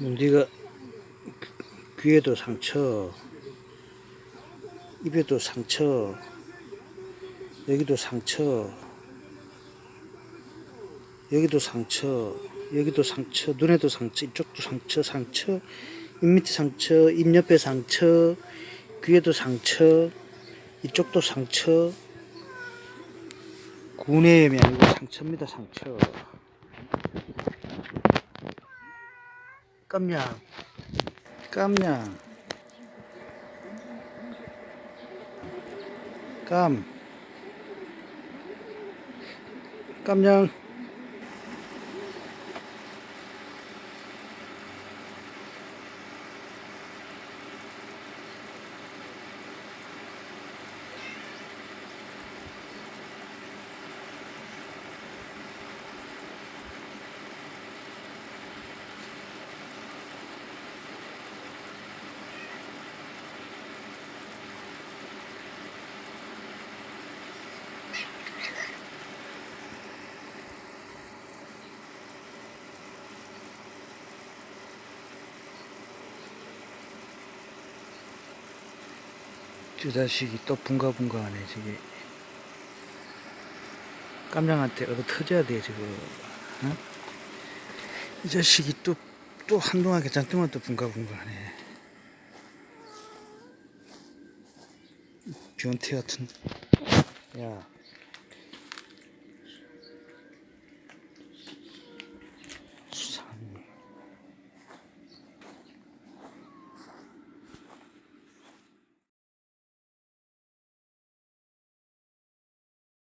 문디가 귀에도 상처, 입에도 상처, 여기도 상처, 여기도 상처, 여기도 상처, 눈에도 상처, 이쪽도 상처, 상처, 입 밑에 상처, 입 옆에 상처, 귀에도 상처, 이쪽도 상처, 구내염이 아니고 상처입니다, 상처. 깜냥, 깜냥, 깜, 깜냥. 저 자식이 또 붕가붕가하네 저기 깜냥한테 얻어 터져야 돼 지금 어? 이 자식이 또 또 한동안 괜찮 동안 또 붕가붕가하네. 변태 같은. 야